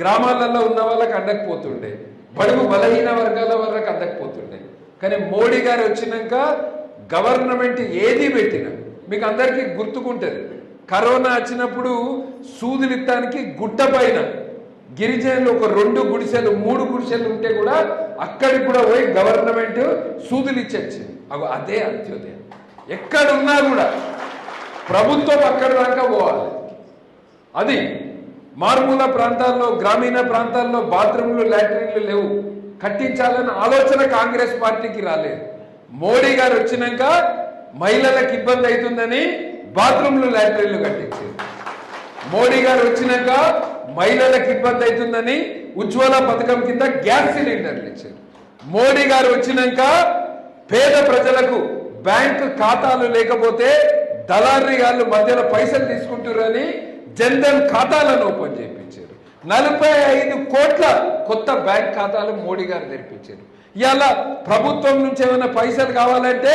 గ్రామాలలో ఉన్న వాళ్ళకి అందకపోతుండే. బడుగు బలహీన వర్గాల వాళ్ళకి అందకపోతుండే. కానీ మోడీ గారు వచ్చినాక గవర్నమెంట్ ఏది పెట్టినా మీకు అందరికీ గుర్తుకుంటుంది. కరోనా వచ్చినప్పుడు సూదులిత్తానికి గుట్ట పైన గిరిజనులు ఒక రెండు గుడిసెలు మూడు గుడిసెలు ఉంటే కూడా అక్కడికి కూడా పోయి గవర్నమెంట్ సూదులు ఇచ్చేచ్చింది. అదే అంత్యోదయం. ఎక్కడున్నా కూడా ప్రభుత్వం అక్కడ దాకా పోవాలి. అది మారుమూల ప్రాంతాల్లో గ్రామీణ ప్రాంతాల్లో బాత్రూంలు లాట్రిన్లు లేవు. కట్టించాలన్న ఆలోచన కాంగ్రెస్ పార్టీకి రాలేదు. మోడీ గారు వచ్చినాక మహిళలకు ఇబ్బంది అవుతుందని బాత్రూంలు లాట్రిన్లు కట్టించారు. మోడీ గారు వచ్చినాక మహిళలకు ఇబ్బంది అవుతుందని ఉజ్వల పథకం కింద గ్యాస్ సిలిండర్లు ఇచ్చారు. మోడీ గారు వచ్చినాక పేద ప్రజలకు బ్యాంకు ఖాతాలు లేకపోతే దళారీ గాళ్ళు మధ్యలో పైసలు తీసుకుంటారని జన్ధన్ ఖాతాలను ఓపెన్ చేయించారు. నలభై ఐదు కోట్ల కొత్త బ్యాంక్ ఖాతాలు మోడీ గారు తెరిపించారు. ఇవాళ ప్రభుత్వం నుంచి ఏమైనా పైసలు కావాలంటే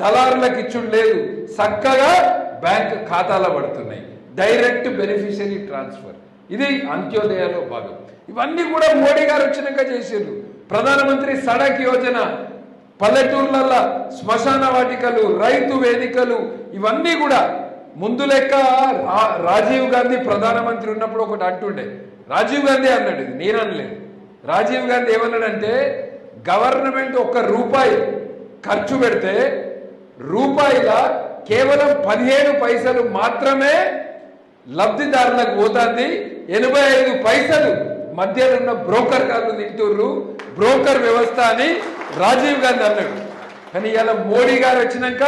దళారులకు ఇచ్చుడు లేదు. చక్కగా బ్యాంక్ ఖాతాలో పడుతున్నాయి. Direct beneficiary transfer. ఇది అంత్యోదయలో భాగం. ఇవన్నీ కూడా మోడీ గారు వచ్చినాక చేసిండ్రు. ప్రధానమంత్రి సడక్ యోజన పల్లెటూర్లల్లో శ్మశాన వాటికలు రైతు వేదికలు ఇవన్నీ కూడా ముందు లెక్క రా- రాజీవ్ గాంధీ ప్రధానమంత్రి ఉన్నప్పుడు ఒకటి అంటుండే. రాజీవ్ గాంధీ అన్నాడు ఇది నేను అనలేదు. రాజీవ్ గాంధీ ఏమన్నాడంటే గవర్నమెంట్ ఒక్క రూపాయి ఖర్చు పెడితే రూపాయిల కేవలం పదిహేను పైసలు మాత్రమే లబ్ధిదారులకు పోతుంది. ఎనభై ఐదు పైసలు మధ్యలో ఉన్న బ్రోకర్ గారు తింటుర్రు. బ్రోకర్ వ్యవస్థ అని రాజీవ్ గాంధీ అన్నాడు. కానీ ఇలా మోడీ గారు వచ్చినాక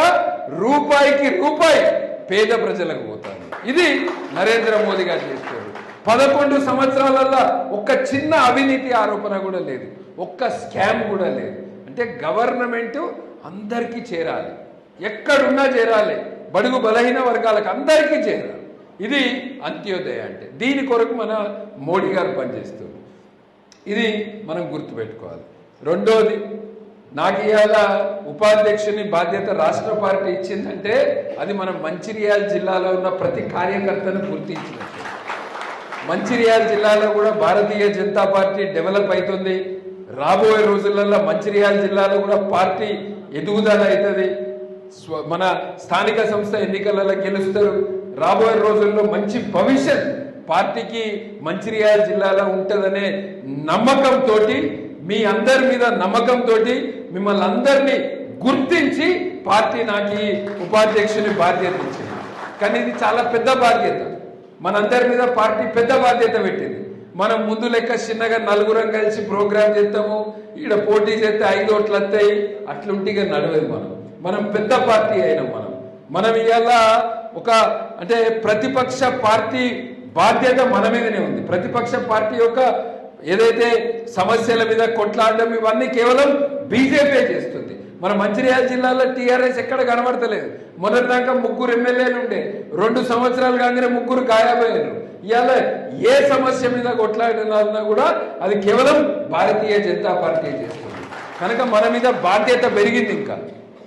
రూపాయికి రూపాయి పేద ప్రజలకు పోతారు. ఇది నరేంద్ర మోదీ గారు చేస్తారు పదకొండు సంవత్సరాలలో ఒక్క చిన్న అవినీతి ఆరోపణ కూడా లేదు. ఒక్క స్కామ్ కూడా లేదు. అంటే గవర్నమెంట్ అందరికీ చేరాలి. ఎక్కడున్నా చేరాలి. బడుగు బలహీన వర్గాలకు అందరికీ చేరాలి. ఇది అంత్యోదయ అంటే. దీని కొరకు మన మోడీ గారు పనిచేస్తుంది ఇది మనం గుర్తుపెట్టుకోవాలి. రెండోది నాకు ఇవాళ ఉపాధ్యక్షుని బాధ్యత రాష్ట్ర పార్టీ ఇచ్చిందంటే అది మనం మంచిర్యాల జిల్లాలో ఉన్న ప్రతి కార్యకర్తను గుర్తించినట్టు. మంచిర్యాల జిల్లాలో కూడా భారతీయ జనతా పార్టీ డెవలప్ అవుతుంది రాబోయే రోజులలో మంచిర్యాల జిల్లాలో కూడా పార్టీ ఎదుగుదల అవుతుంది. స్వ- మన స్థానిక సంస్థ ఎన్నికలలో గెలుస్తారు. రాబోయే రోజుల్లో మంచి భవిష్యత్ పార్టీకి మంచిర్యాల జిల్లాలో ఉంటుందనే నమ్మకంతో మీ అందరి మీద నమ్మకంతో మిమ్మల్ని అందరినీ గుర్తించి పార్టీ నాకు ఈ ఉపాధ్యక్షుని బాధ్యత ఇచ్చింది. కానీ ఇది చాలా పెద్ద బాధ్యత. మనందరి మీద పార్టీ పెద్ద బాధ్యత పెట్టింది. మనం ముందు లెక్క చిన్నగా నలుగురం కలిసి ప్రోగ్రామ్ చేస్తాము. ఈడ పోటీ చేస్తే ఐదు ఓట్లు వస్తాయి. అట్లుంటిగా నడవదు మనం. మనం పెద్ద పార్టీ అయినాం మనం. మనం ఇవాళ ఒక అంటే ప్రతిపక్ష పార్టీ బాధ్యత మన మీదనే ఉంది. ప్రతిపక్ష పార్టీ యొక్క ఏదైతే సమస్యల మీద కొట్లాడడం ఇవన్నీ కేవలం బీజేపీ చేస్తుంది. మన మంచిర్యాల జిల్లాలో టీఆర్ఎస్ ఎక్కడ కనబడతలేదు. మొదటిదాకా ముగ్గురు ఎమ్మెల్యేలు ఉండే రెండు సంవత్సరాలు కాగానే ముగ్గురు గాయపోయారు ఇవాళ ఏ సమస్య మీద కొట్లాడినా కూడా అది కేవలం భారతీయ జనతా పార్టీ చేస్తుంది. కనుక మన మీద బాధ్యత పెరిగింది ఇంకా.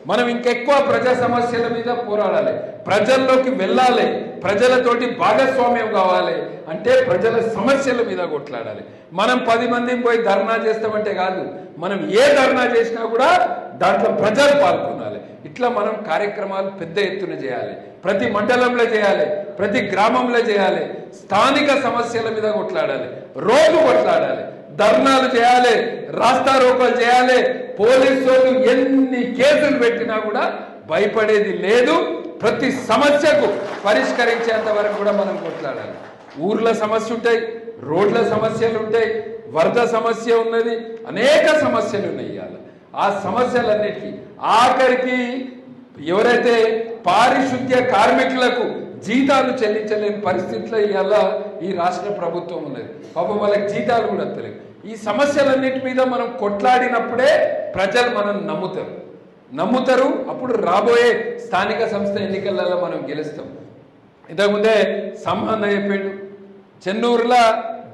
మనం ఇంకెక్కువ ప్రజా సమస్యల మీద పోరాడాలి. ప్రజల్లోకి వెళ్ళాలి. ప్రజలతోటి భాగస్వామ్యం కావాలి అంటే ప్రజల సమస్యల మీద కొట్లాడాలి. మనం పది మందిని పోయి ధర్నా చేస్తామంటే కాదు మనం ఏ ధర్నా చేసినా కూడా దాంట్లో ప్రజలు పాల్గొనాలి. ఇట్లా మనం కార్యక్రమాలు పెద్ద ఎత్తున చేయాలి. ప్రతి మండలంలో చేయాలి ప్రతి గ్రామంలో చేయాలి. స్థానిక సమస్యల మీద కొట్లాడాలి. రోడ్లు కొట్లాడాలి. ధర్నాలు చేయాలి. రాస్తా రోకోలు చేయాలి. పోలీసు ఎన్ని కేసులు పెట్టినా కూడా భయపడేది లేదు. ప్రతి సమస్యకు పరిష్కరించేంత వరకు కూడా మనం కొట్లాడాలి. ఊర్ల సమస్య ఉంటాయి రోడ్ల సమస్యలు ఉంటాయి వరద సమస్య ఉన్నది అనేక సమస్యలు ఉన్నాయి ఇవాళ. ఆ సమస్యలన్నిటికీ ఆఖరికి ఎవరైతే పారిశుద్ధ్య కార్మికులకు జీతాలు చెల్లించలేని పరిస్థితిలో ఇవాళ ఈ రాష్ట్ర ప్రభుత్వం ఉన్నది. పాపం వాళ్ళకి జీతాలు కూడా తెలియదు ఈ సమస్యలన్నిటి మీద మనం కొట్లాడినప్పుడే ప్రజలు మనం నమ్ముతారు. నమ్ముతారు అప్పుడు రాబోయే స్థానిక సంస్థ ఎన్నికలలో మనం గెలుస్తాం. ఇంతకుముందే సంబంధం చెప్పిండు. చెన్నూరులో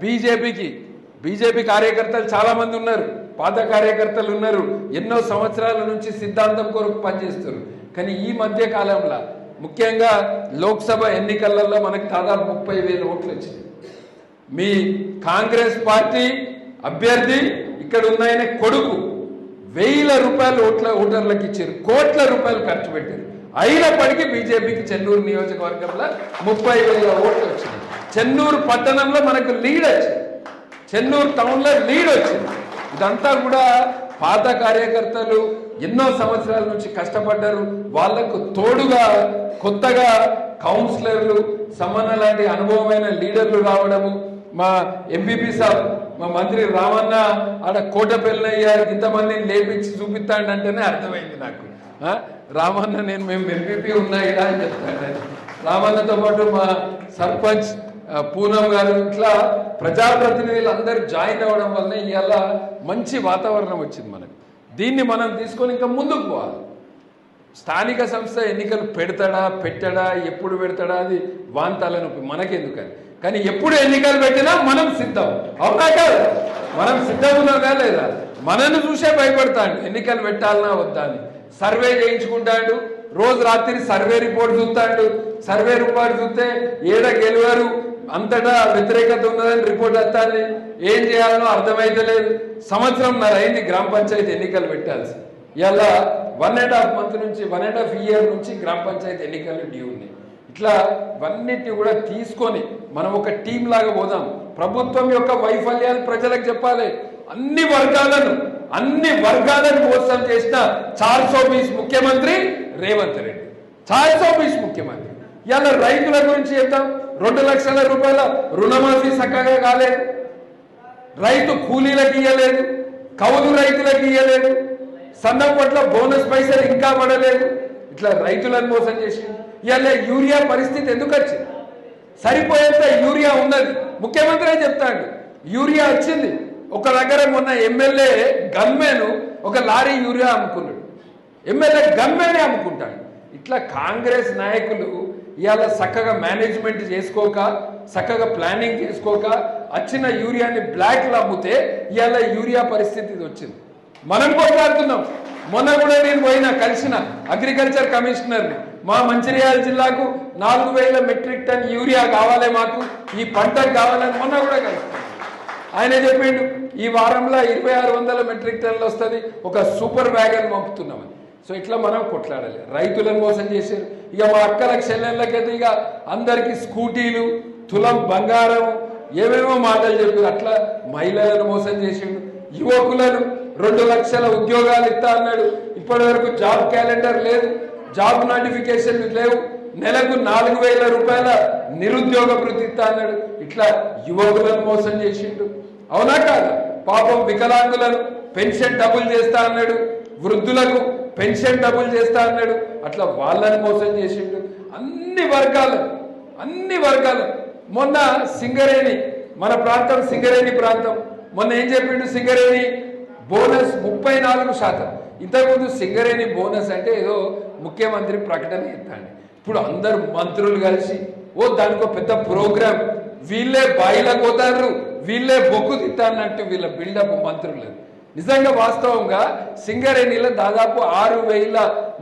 బీజేపీకి బీజేపీ కార్యకర్తలు చాలామంది ఉన్నారు. పాత కార్యకర్తలు ఉన్నారు. ఎన్నో సంవత్సరాల నుంచి సిద్ధాంతం కొరకు పనిచేస్తారు కానీ ఈ మధ్య కాలంలో ముఖ్యంగా లోక్సభ ఎన్నికలలో మనకు దాదాపు ముప్పై వేల ఓట్లు వచ్చినాయి. మీ కాంగ్రెస్ పార్టీ అభ్యర్థి ఇక్కడ ఉన్న ఆయన కొడుకు వేల రూపాయలు ఓట్ల ఓటర్లకు ఇచ్చారు కోట్ల రూపాయలు ఖర్చు పెట్టారు. అయినప్పటికీ బీజేపీకి చెన్నూరు నియోజకవర్గంలో ముప్పై వేల ఓట్లు వచ్చింది చెన్నూరు పట్టణంలో మనకు లీడ్ వచ్చింది. చెన్నూరు టౌన్లో లీడ్ వచ్చింది. ఇదంతా కూడా పాత కార్యకర్తలు ఎన్నో సంవత్సరాల నుంచి కష్టపడ్డారు. వాళ్ళకు తోడుగా కొత్తగా కౌన్సిలర్లు సమన్న లాంటి అనుభవమైన లీడర్లు రావడము మా ఎంపీపీ సాబ్ మా మంత్రి రామన్న ఆడ కోట పెళ్ళయ్యారు ఇంతమందిని లేపించి చూపిస్తాడంటేనే అర్థమైంది నాకు. రామన్న నేను మేము ఎంపీపీ ఉన్నా ఇలా అని చెప్తాడు. రామన్నతో పాటు మా సర్పంచ్ పూనం గారు ఇట్లా ప్రజాప్రతినిధులు అందరూ జాయిన్ అవ్వడం వల్ల ఇవాళ మంచి వాతావరణం వచ్చింది మనకు. దీన్ని మనం తీసుకొని ఇంకా ముందుకు పోవాలి. స్థానిక సంస్థ ఎన్నికలు పెడతాడా పెట్టడా ఎప్పుడు పెడతాడా అది వాంతాలను మనకెందుకని. కానీ ఎప్పుడు ఎన్నికలు పెట్టినా మనం సిద్ధం. అవునా కాదు? మనం సిద్ధం లేదా? మనను చూసే భయపడతాడు. ఎన్నికలు పెట్టాలన్నా వద్దా అని. సర్వే చేయించుకుంటాడు. రోజు రాత్రి సర్వే రిపోర్ట్ చూస్తాడు. సర్వే రిపోర్ట్ చూస్తే ఏడ గెలువారు అంతటా వ్యతిరేకత ఉన్నదని రిపోర్ట్ వస్తాను ఏం చేయాలనో అర్థమైతలేదు సంవత్సరం అయింది గ్రామ పంచాయతీ ఎన్నికలు పెట్టాల్సి. ఇలా వన్ అండ్ హాఫ్ మంత్ నుంచి వన్ అండ్ హాఫ్ ఇయర్ నుంచి గ్రామ పంచాయతీ ఎన్నికలు డ్యూ ఉన్నాయి. ఇట్లా ఇవన్నిటి కూడా తీసుకొని మనం ఒక టీం లాగా పోదాం. ప్రభుత్వం యొక్క వైఫల్యాలు ప్రజలకు చెప్పాలి. అన్ని వర్గాలను అన్ని వర్గాలను మోసం చేసిన చార్ సోబీస్ ముఖ్యమంత్రి రేవంత్ రెడ్డి. చార్ సోబీస్ ముఖ్యమంత్రి. ఇవాళ రైతుల గురించి చెప్తాం. రెండు లక్షల రూపాయల రుణమాఫీ చక్కగా కాలేదు. రైతు కూలీలకు ఇయ్యలేదు. కౌలు రైతులకు ఇయ్యలేదు. సన్నం పట్ల బోనస్ పైసలు ఇంకా పడలేదు. ఇట్లా రైతులను మోసం చేసి ఇవాళ యూరియా పరిస్థితి ఎందుకు వచ్చింది? సరిపోయేంత యూరియా ఉన్నది. ముఖ్యమంత్రి చెప్తాడు యూరియా వచ్చింది. ఒక దగ్గర మొన్న ఎమ్మెల్యే గమ్మెను ఒక లారీ యూరియా అమ్ముకున్నాడు. ఎమ్మెల్యే గమ్మెనే అమ్ముకుంటాడు. ఇట్లా కాంగ్రెస్ నాయకులు ఇవాళ చక్కగా మేనేజ్మెంట్ చేసుకోక చక్కగా ప్లానింగ్ చేసుకోక వచ్చిన యూరియాని బ్లాక్లో అమ్మితే ఇవాళ యూరియా పరిస్థితి వచ్చింది. మనం కొట్లాడుతున్నాం. మొన్న కూడా నేను పోయిన కలిసిన అగ్రికల్చర్ కమిషనర్ని. మా మంచిర్యాల జిల్లాకు నాలుగు వేల మెట్రిక్ టన్ యూరియా కావాలి మాకు ఈ పంటకు కావాలని మొన్న కూడా కలిసి. ఆయన చెప్పిండు ఈ వారంలో ఇరవై ఆరు వందల మెట్రిక్ టన్నులు వస్తుంది ఒక సూపర్ వ్యాగన్ పంపుతున్నామని. సో ఇట్లా మనం కొట్లాడాలి. రైతులను మోసం చేశారు. ఇక మా అక్కలకు చెల్లెళ్ళకైతే ఇక అందరికి స్కూటీలు తులం బంగారం ఏమేమో మాటలు చెప్పారు. అట్లా మహిళలను మోసం చేసిండు యువకులను రెండు లక్షల ఉద్యోగాలు ఇస్తా అన్నాడు. ఇప్పటి వరకు జాబ్ క్యాలెండర్ లేదు జాబ్ నోటిఫికేషన్ లేవు. నెలకు నాలుగు వేల రూపాయల నిరుద్యోగ వృద్ధి ఇస్తా అన్నాడు. ఇట్లా యువకులను మోసం చేసిండు. అవునా కాదు? పాపం వికలాంగులను పెన్షన్ డబుల్ చేస్తా అన్నాడు. వృద్ధులకు పెన్షన్ డబుల్ చేస్తా అన్నాడు. అట్లా వాళ్ళని మోసం చేసిండు. అన్ని వర్గాలు అన్ని వర్గాలు. మొన్న సింగరేణి మన ప్రాంతం సింగరేణి ప్రాంతం. మొన్న ఏం చెప్పిండు సింగరేణి? బోనస్ ముప్పై నాలుగు శాతం. ఇంతకుముందు సింగరేణి బోనస్ అంటే ఏదో ముఖ్యమంత్రి ప్రకటన చేస్తాడు ఇప్పుడు అందరు మంత్రులు కలిసి ఓ దానికి పెద్ద ప్రోగ్రామ్ వీళ్ళే బాయిలకు పోతారు వీళ్ళే బొక్కు తిట్టానట్టు వీళ్ళ బిల్డప్ మంత్రులు. నిజంగా వాస్తవంగా సింగరేణిలో దాదాపు ఆరు వేల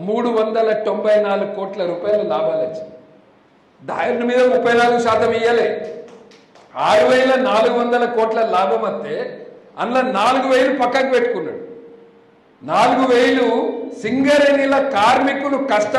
మూడు వందల తొంభై నాలుగు కోట్ల రూపాయల లాభాలు వచ్చింది దాని మీద ముప్పై నాలుగు శాతం ఇయ్యలే. ఆరు వేల నాలుగు వందల కోట్ల లాభం వస్తే అందులో నాలుగు వేలు పక్కకు పెట్టుకున్నాడు. నాలుగు వేలు సింగరేణిల కార్మికులు కష్ట